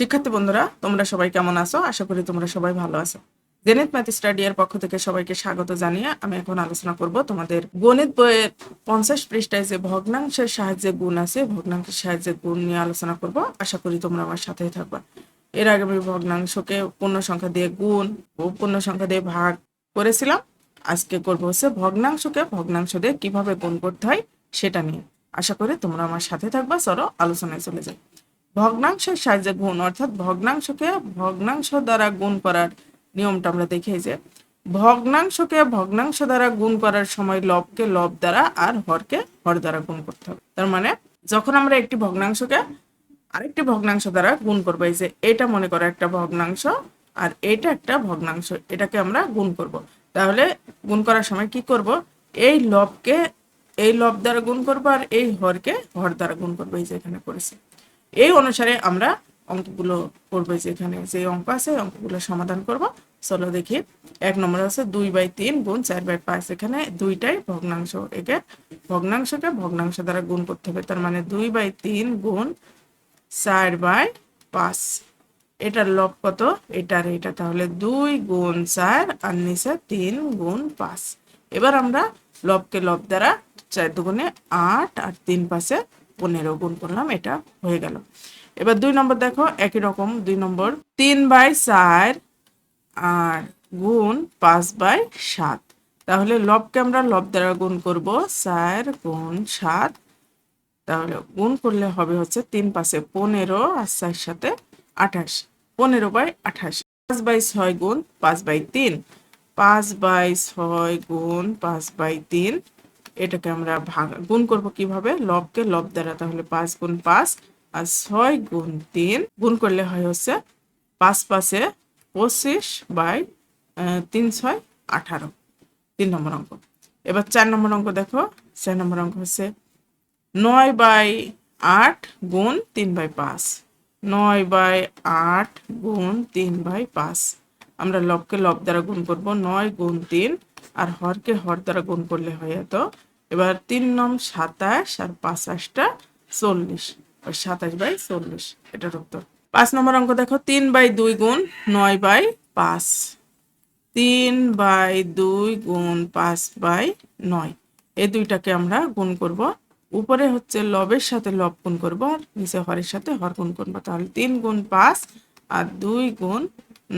শিক্ষার্থী বন্ধুরা, তোমরা সবাই কেমন আছো? আশা করি তোমরা সবাই ভালো আছো। জেনেত ম্যাথ স্টাডি এর পক্ষ থেকে সবাইকে স্বাগত জানিয়ে আমি এখন আলোচনা করব তোমাদের গণিত বইয়ের পঞ্চাশ পৃষ্ঠায় যে ভগ্নাংশের সাহায্যে গুণ আছে, ভগ্নাংশের সাহায্যে গুণ নিয়ে আলোচনা করব। আশা করি তোমরা আমার সাথেই থাকবা। এর আগে আমি ভগ্নাংশকে পূর্ণ সংখ্যা দিয়ে গুণ ও পূর্ণ সংখ্যা দিয়ে ভাগ করেছিলাম। আজকে করব হচ্ছে ভগ্নাংশকে ভগ্নাংশ দিয়ে কীভাবে গুণ করতে হয় সেটা নিয়ে। আশা করি তোমরা আমার সাথে থাকবা। চলো আলোচনায় চলে যাই। ভগ্নাংশের সাহায্যে গুণ, অর্থাৎ ভগ্নাংশকে ভগ্নাংশ দ্বারা গুণ করার নিয়মটা আমরা দেখি যে ভগ্নাংশকে ভগ্নাংশ দ্বারা গুণ করার সময় লবকে লব দ্বারা আর হরকে হর দ্বারা গুণ করতে হবে। তার মানে যখন আমরা একটি ভগ্নাংশকে আরেকটি ভগ্নাংশ দ্বারা গুণ করব, এই যে এটা মনে করো একটা ভগ্নাংশ আর এটা একটা ভগ্নাংশ, এটাকে আমরা গুণ করব। তাহলে গুণ করার সময় কি করব? এই লবকে, এই লব দ্বারা গুণ করব আর এই হরকে হর দ্বারা গুণ করব, এই যে এখানে করেছি। এই অনুসারে আমরা অঙ্কগুলো করব যেখানে যে অঙ্ক আছে অঙ্কগুলো সমাধান করব। চলো দেখি। এক নম্বর আছে দুই বাই তিন গুণ চার বাই পাঁচ। এখানে দুইটাই ভগ্নাংশ। একে ভগ্নাংশকে ভগ্নাংশ দ্বারা গুণ করতে হবে। তার মানে দুই বাই তিন গুণ চার বাই পাঁচ। এটার লব কত? এটার এটা। তাহলে দুই গুণ চার আর নিচে তিন গুণ পাঁচ। এবার আমরা লবকে লব দ্বারা চার দুগুণে আট আর তিন পাশে পনেরো গুণ করলাম, এটা হয়ে গেল। এবার দুই নম্বর দেখো, একই রকম, দুই নম্বর, তিন বাই চার আর গুণ পাঁচ বাই সাত। তাহলে লবকে আমরা লব দ্বারা গুণ করব, চার গুণ সাত। তাহলে গুণ করলে হবে হচ্ছে তিন পাশে পনেরো আর চার সাথে আঠাশ। পনেরো বাই আঠাশ, পাঁচ বাই ছয় গুণ পাঁচ বাই তিন। পাঁচ বাই ছয় গুণ পাঁচ বাই তিন এটাকে আমরা ভাগ গুণ করব কীভাবে? লবকে লব দ্বারা, তাহলে পাঁচ গুণ পাঁচ আর ছয় গুণ তিন। গুণ করলে হয় হচ্ছে পাঁচ পাশে পঁচিশ বাই তিন ছয় আঠারো। তিন নম্বর অঙ্ক। এবার চার নম্বর অঙ্ক দেখো। চার নম্বর অঙ্ক হচ্ছে নয় বাই আট গুণ তিন বাই পাঁচ। নয় বাই আট গুণ তিন বাই পাঁচ। আমরা লবকে লব দ্বারা গুণ করব নয় গুণ তিন। আর হরকে হর দ্বারা গুণ করলে হয় এত। এবার তিন নম সাতাশ আর পাঁচাশটা চল্লিশ। সাতাশ বাই চল্লিশ, এটার উত্তর। পাঁচ নম্বর অঙ্ক দেখো, তিন বাই দুই গুণ নয় বাই পাঁচ। তিন বাই দুই গুণ পাঁচ বাই নয়। এই দুইটাকে আমরা গুণ করব। উপরে হচ্ছে লবের সাথে লব গুণ করব, আর নিচে হরের সাথে হর গুণ করব। তাহলে তিন গুণ পাঁচ আর দুই গুণ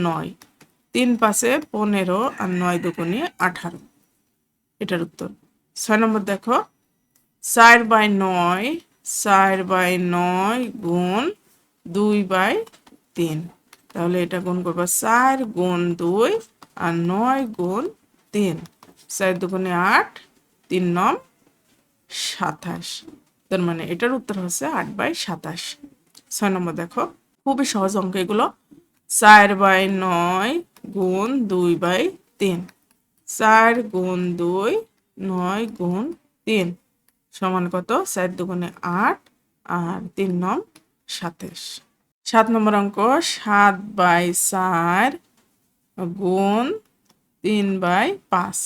নয়। তিন পাশে পনেরো আর নয় দুগুণে আঠারো। এটার উত্তর। ছয় নম্বর দেখো। চার বাই নয়, চার বাই নয় গুণ দুই বাই তিন। তাহলে এটা গুণ করব চার গুণ দুই আর নয় গুণ তিন। চার দুগুণে আট, তিন নম সাতাশ। তার মানে এটার উত্তর হচ্ছে আট বাই সাতাশ। ছয় নম্বর দেখো। খুবই সহজ অঙ্ক এগুলো। চার বাই নয় গুণ দুই বাই তিন। চার গুণ দুই, নয় গুণ তিন। সমান কত? চার দুগুণে আট আর তিন নম সাতাশ। সাত নম্বর অঙ্ক, সাত বাই চার গুণ তিন বাই পাঁচ।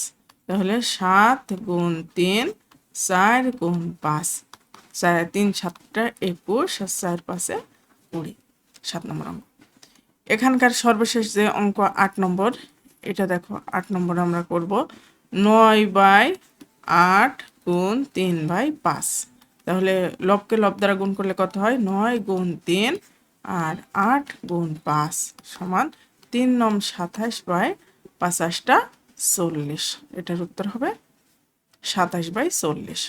তাহলে সাত গুণ তিন, চার গুণ পাঁচ। চার তিন সাতটা একুশ আর চার পাঁচে কুড়ি। সাত নম্বর অঙ্ক। এখানকার সর্বশেষ যে অঙ্ক আট নম্বর, এটা দেখো, আট নম্বর আমরা করব। নয় বাই আট গুণ তিন বাই পাঁচ। তাহলে লবকে লব দ্বারা গুণ করলে কত হয়? নয় গুণ তিন আর আট গুণ পাঁচ সমান তিন নম সাতাশ বাই পাঁচাশটা চল্লিশ। এটার উত্তর হবে সাতাশ বাই চল্লিশ।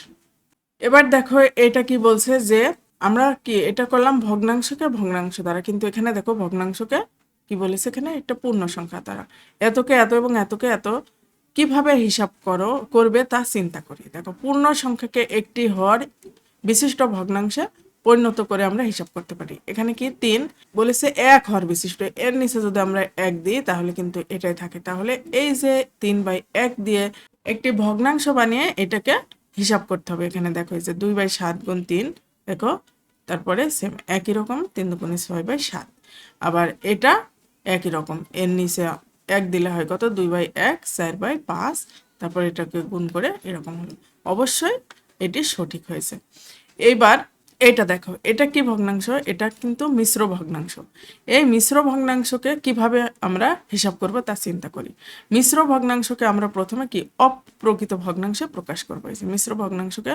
এবার দেখো, এটা কি বলছে যে আমরা কি এটা করলাম ভগ্নাংশকে ভগ্নাংশ দ্বারা, কিন্তু এখানে দেখো ভগ্নাংশকে কি বলেছে এখানে? একটা পূর্ণ সংখ্যা দ্বারা। এতকে এত এবং এতকে এত কীভাবে হিসাব করো, করবে তা চিন্তা করি। দেখো, পূর্ণ সংখ্যাকে একটি হর বিশিষ্ট ভগ্নাংশে পরিণত করে আমরা হিসাব করতে পারি। এখানে কি? তিন। বলেছে এক হর বিশিষ্ট। এর নিচে যদি আমরা এক দিই, তাহলে কিন্তু এটাই থাকে। তাহলে এই যে তিন বাই এক দিয়ে একটি ভগ্নাংশ বানিয়ে এটাকে হিসাব করতে হবে। এখানে দেখো এই যে দুই বাই সাত গুণ তিন। দেখো তারপরে সেম একই রকম তিন দুগুণে ছয় বাই সাত। আবার এটা একই রকম, এর নিচে এক দিলে হয় কত? দুই বাই এক, চার বাই পাঁচ, তারপর এটাকে গুণ করে এরকম হলো। অবশ্যই এটি সঠিক হয়েছে। এইবার এটা দেখো, এটা কি ভগ্নাংশ? এটা কিন্তু মিশ্র ভগ্নাংশ। এই মিশ্র ভগ্নাংশকে কীভাবে আমরা হিসাব করব তা চিন্তা করি। মিশ্র ভগ্নাংশকে আমরা প্রথমে কি? অপ্রকৃত ভগ্নাংশে প্রকাশ করব। মিশ্র ভগ্নাংশকে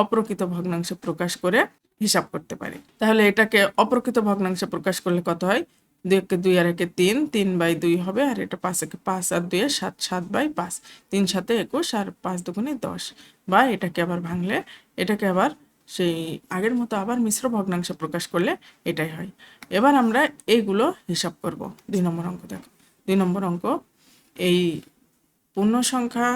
অপ্রকৃত ভগ্নাংশে প্রকাশ করে হিসাব করতে পারি। তাহলে এটাকে অপ্রকৃত ভগ্নাংশে প্রকাশ করলে কত হয়? দুই একে দুই আর একে তিন তিন বাই দুই হবে, আর এটা পাঁচ একে পাঁচ, আর দুই সাত সাত বাই পাঁচ। তিন সাথে একুশ, আর পাঁচ দুগুণে দশ। বা এটাকে আবার ভাঙলে, এটাকে আবার সেই আগের মতো আবার মিশ্র ভগ্নাংশ প্রকাশ করলে এটাই হয়। এবার আমরা এইগুলো হিসাব করব দুই নম্বর অঙ্ক দেখো। দুই নম্বর অঙ্ক, এই পূর্ণ সংখ্যা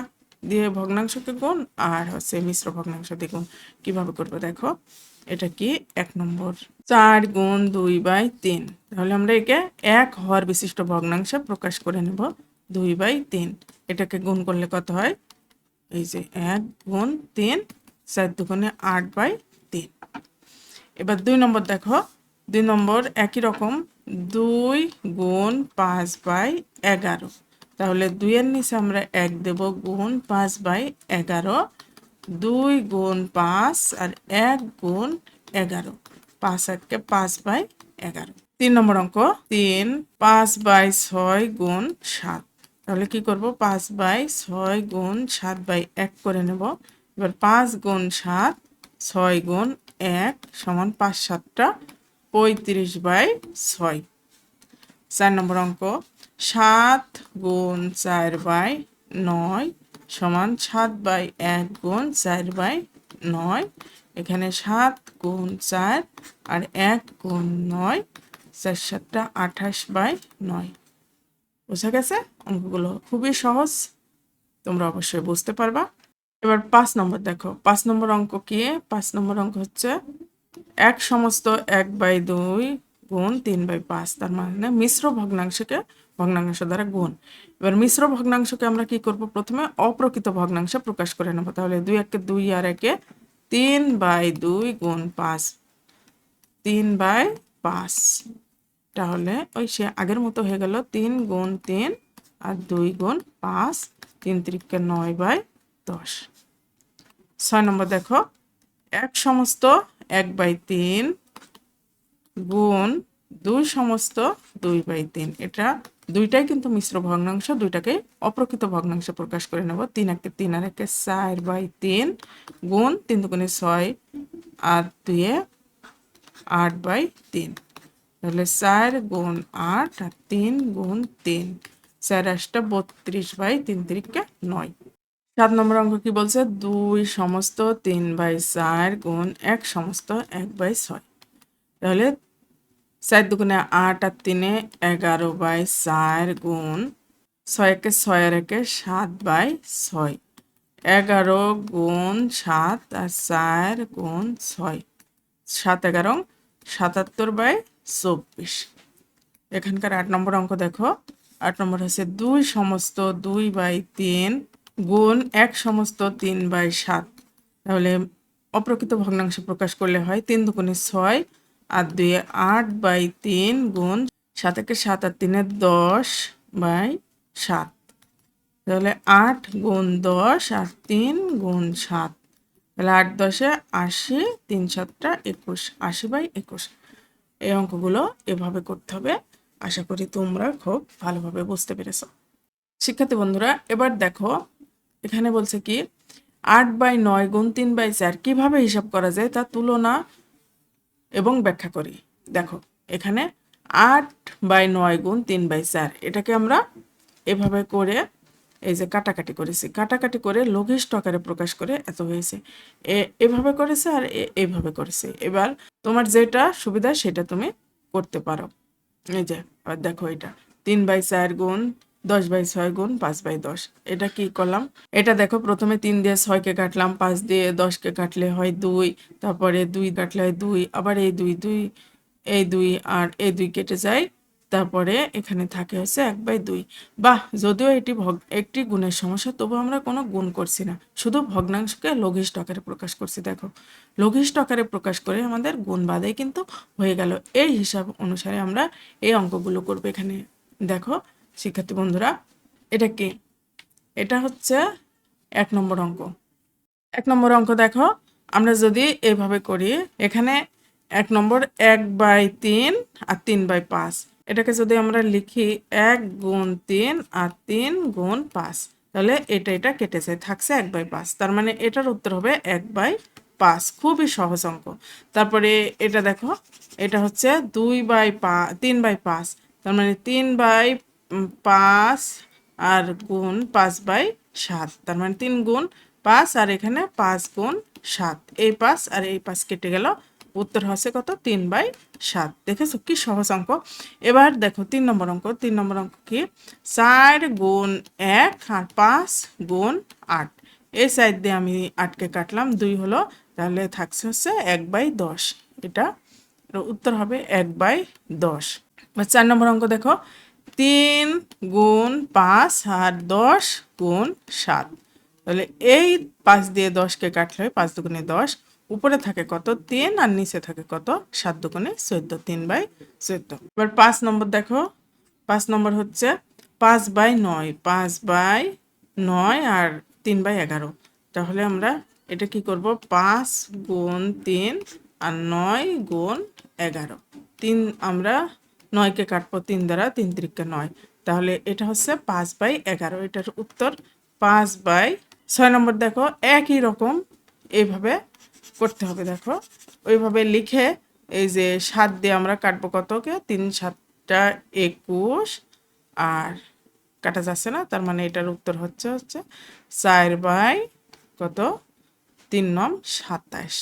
দিয়ে ভগ্নাংশকে গুণ আর হচ্ছে মিশ্র ভগ্নাংশ দিয়ে গুণ। কীভাবে করব দেখো, এটা কি এক নম্বর। চার গুণ দুই বাই তিন। তাহলে আমরা একে এক হওয়ার বিশিষ্ট ভগ্নাংশে প্রকাশ করে নেব দুই বাই তিন। এটাকে গুণ করলে কত হয়? এই যে এক গুণ তিন চার দুগুণে আট বাই তিন। এবার দুই নম্বর দেখো, দুই নম্বর একই রকম, দুই গুণ পাঁচ বাই এগারো। তাহলে দুইয়ের নিচে আমরা এক দেব গুণ পাঁচ বাই এগারো, দুই গুণ পাঁচ আর এক গুণ এগারো। পাঁচ এককে পাঁচ বাই এগারো। তিন নম্বর অঙ্ক, তিন পাঁচ বাই ছয় গুণ সাত। তাহলে কি করব? পাঁচ বাই ছয় গুণ সাত বাই এক করে নেব। এবার পাঁচ গুণ সাত, ছয় গুণ এক সমান পাঁচ সাতটা, পঁয়ত্রিশ বাই ছয়। চার নম্বর অঙ্ক, সাত গুণ চার বাই নয় সমান সাত বাই এক গুণ চার বাই নয়। এখানে সাত গুণ চার আর এক গুণ নয়, চার সাতটা আঠাশ বাই নয়। বোঝা গেছে? অঙ্কগুলো খুবই সহজ, তোমরা অবশ্যই বুঝতে পারবা। এবার পাঁচ নম্বর দেখো, পাঁচ নম্বর অঙ্ক কি? পাঁচ নম্বর অঙ্ক হচ্ছে এক সমস্ত এক বাই দুই গুণ তিন বাই পাঁচ, তার মানে মিশ্র ভগ্নাংশকে ভগ্নাংশ দ্বারা গুণ। এবার মিশ্র ভগ্নাংশকে আমরা কি করব প্রথমে? অপ্রকৃত ভগ্নাংশে প্রকাশ করে নেব। তাহলে দুই একে দুই আর একে তিন বাই দুই গুণ পাঁচ, তিন বাই পাঁচ। তাহলে ওই সে আগের মতো হয়ে গেল তিন গুণ তিন আর দুই গুণ পাঁচ, তিন তিরিককে নয় বাই দশ। ছয় নম্বর দেখো, এক সমস্ত এক বাই তিন গুণ দুই সমস্ত দুই বাই তিন। এটা দুইটাই কিন্তু মিশ্র ভগ্নাংশ, দুইটাকে অপ্রকৃত ভগ্নাংশে প্রকাশ করে নেব। তিন একে তিন আর একে চার বাই তিন গুণ তিন দুগুণে ছয় আর দুয়ে আট বাই তিন। তাহলে চার গুণ আট আর তিন গুণ তিন। চার আটটা বত্রিশ বাই তিন তিরিকে নয়। সাত নম্বর অঙ্ক কি বলছে? দুই সমস্ত তিন বাই চার গুণ এক সমস্ত এক বাই ছয়। তাহলে চার দুগুণে আট আর তিনে এগারো বাই চার গুণ ছয় একে ছয় আর একে সাত বাই ছয়। এগারো গুণ সাত আর চার গুণ ছয়। সাত এগারো, সাতাত্তর বাই চব্বিশ। এখানকার আট নম্বর অঙ্ক দেখো। আট নম্বর হচ্ছে দুই সমস্ত দুই বাই তিন গুণ এক সমস্ত তিন বাই সাত। তাহলে অপ্রকৃত ভগ্নাংশ প্রকাশ করলে হয় তিন দুগুণে ছয় আর দুই আট বাই তিন গুণ সাত একে সাত আর তিনে দশ বাই সাত। তাহলে আট গুণ দশ আর তিন গুণ সাত। তাহলে আট দশে আশি, তিন সাতটা একুশ, আশি বাই একুশ। এই অঙ্কগুলো এভাবে করতে হবে। আশা করি তোমরা খুব ভালোভাবে বুঝতে পেরেছ। শিক্ষার্থী বন্ধুরা, এবার দেখো এখানে বলছে কি, আট বাই নয় গুণ তিন বাই চার কীভাবে হিসাব করা যায় তা তুলনা এবং ব্যাখ্যা করি। দেখো, এখানে আট বাই নয় গুণ তিন বাই চার, এটাকে আমরা এভাবে করে এই যে কাটাকাটি করেছি। কাটাকাটি করে লঘিষ্ঠ আকারে প্রকাশ করে এত হয়েছে। এভাবে করেছে আর এভাবে করেছে। এবার তোমার যেটা সুবিধা সেটা তুমি করতে পারো। এই যে দেখো এটা, তিন বাই চার গুণ দশ বাই ছয় গুণ পাঁচ বাই দশ। এটা কি করলাম? এটা দেখো, প্রথমে তিন দিয়ে ছয়কে কাটলাম, পাঁচ দিয়ে দশকে কাটলে হয় দুই, তারপরে দুই কাটলে হয় দুই, আবার এই দুই দুই, এই দুই আর এই দুই কেটে যায়, তারপরে এখানে থাকে হচ্ছে এক বাই দুই। বাহ, যদিও এটি ভগ, একটি গুণের সমস্যা, তবু আমরা কোনো গুণ করছি না। শুধু ভগ্নাংশকে লঘিষ্ঠ আকারে প্রকাশ করছি, দেখো। লঘিষ্ঠ আকারে প্রকাশ করে আমাদের গুণ বাদেই কিন্তু হয়ে গেল। এই হিসাব অনুসারে আমরা এই অঙ্কগুলো করব এখানে, দেখো। শিক্ষার্থী বন্ধুরা, এটা কি? এটা হচ্ছে এক নম্বর অঙ্ক। এক নম্বর অঙ্ক দেখো, আমরা যদি এভাবে করি, এখানে এক নম্বর এক বাই তিন আর তিন বাই পাঁচ। এটাকে যদি আমরা লিখি এক গুণ তিন আর তিন গুণ পাঁচ, তাহলে এটা এটা কেটে যায়, থাকছে এক বাই পাঁচ। তার মানে এটার উত্তর হবে এক বাই পাঁচ। খুবই সহজ অঙ্ক। তারপরে এটা দেখো, এটা হচ্ছে দুই বাই পা, তিন বাই পাঁচ। তার মানে তিন বাই পাঁচ আর গুণ পাঁচ বাই সাত। তার মানে তিন গুণ পাঁচ আর এখানে পাঁচ গুণ সাত। এই পাঁচ আর এই পাঁচ কেটে গেল। উত্তর হচ্ছে কত? তিন বাই সাত। দেখেছ কি সহজ অঙ্ক? এবার দেখো তিন নম্বর অঙ্ক। তিন নম্বর অঙ্ক কি? চার গুণ এক আর পাঁচ গুণ আট। এই সাইড দিয়ে আমি আটকে কাটলাম। দুই হলো, তাহলে থাকছে হচ্ছে এক বাই দশ। এটা উত্তর হবে এক বাই দশ। চার নম্বর অঙ্ক দেখো। তিন গুণ পাঁচ, আর দশ গুণ সাত। তাহলে এই পাঁচ দিয়ে দশকে কাটলে পাঁচ দুগুণে দশ। উপরে থাকে কত? তিন, আর নিচে থাকে কত? সাত দুগুণে চোদ্দ, তিন বাই চোদ্দ। এবার পাঁচ নম্বর দেখো। পাঁচ নম্বর হচ্ছে পাঁচ বাই নয়, পাঁচ বাই নয়, আর তিন বাই এগারো। তাহলে আমরা এটা কি করব? পাঁচ গুণ তিন, আর নয় গুণ এগারো। তিন আমরা নয়কে কাটবো তিন দ্বারা, তিন তিরিককে নয়। তাহলে এটা হচ্ছে পাঁচ বাই এগারো, এটার উত্তর পাঁচ বাই ছয় নম্বর। দেখো, একই রকম এইভাবে করতে হবে, দেখো। ওইভাবে লিখে এই যে সাত দিয়ে আমরা কাটবো কতকে? তিন সাতটা একুশ। আর কাটা যাচ্ছে না, তার মানে এটার উত্তর হচ্ছে হচ্ছে চার বাই কত? তিন নম সাতাশ।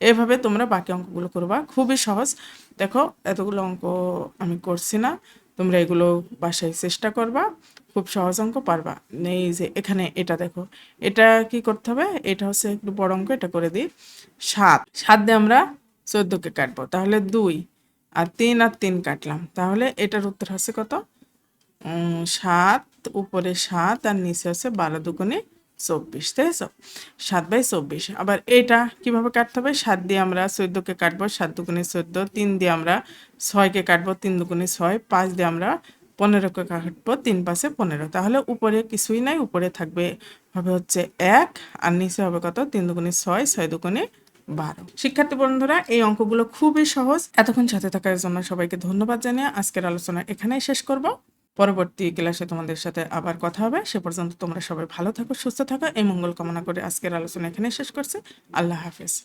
এভাবে তোমরা বাকি অঙ্কগুলো করবা। খুবই সহজ। দেখো, এতগুলো অঙ্ক আমি করছি না। তোমরা এগুলো বাসায় চেষ্টা করবা, খুব সহজ অঙ্ক পারবা। এই যে এখানে এটা দেখো, এটা কি করতে হবে? এটা হচ্ছে একটু বড় অঙ্ক, এটা করে দিই। সাত। সাত দিয়ে আমরা চোদ্দোকে কাটবো, তাহলে দুই আর তিন আর তিন কাটলাম। তাহলে এটার উত্তর হচ্ছে কত? সাত, উপরে সাত আর নিচে হচ্ছে বারো দুগুণে চব্বিশ, তাই তো? সাত বাই চব্বিশ। আবার এটা কীভাবে কাটতে হবে? সাত দিয়ে আমরা চোদ্দোকে কাটবো, সাত দুগুণে চোদ্দ। তিন দিয়ে আমরা ছয়কে কাটবো, তিন দুগুণে ছয়। পাঁচ দিয়ে আমরা পনেরোকে কাটবো, তিন পাশে পনেরো। তাহলে উপরে কিছুই নাই, উপরে থাকবে হবে হচ্ছে এক। আর নিচে হবে কত? তিন দুগুণে ছয় ছয় দুগুণে বারো। শিক্ষার্থী বন্ধুরা, এই অঙ্কগুলো খুবই সহজ। এতক্ষণ সাথে থাকার জন্য সবাইকে ধন্যবাদ জানিয়ে আজকের আলোচনা এখানেই শেষ করব। পরবর্তী ক্লাসে তোমাদের সাথে আবার কথা হবে। সে পর্যন্ত তোমরা সবাই ভালো থাকো, সুস্থ থাকো। এই মঙ্গল কামনা করে আজকের আলোচনা এখানে শেষ করছি। আল্লাহ হাফেজ।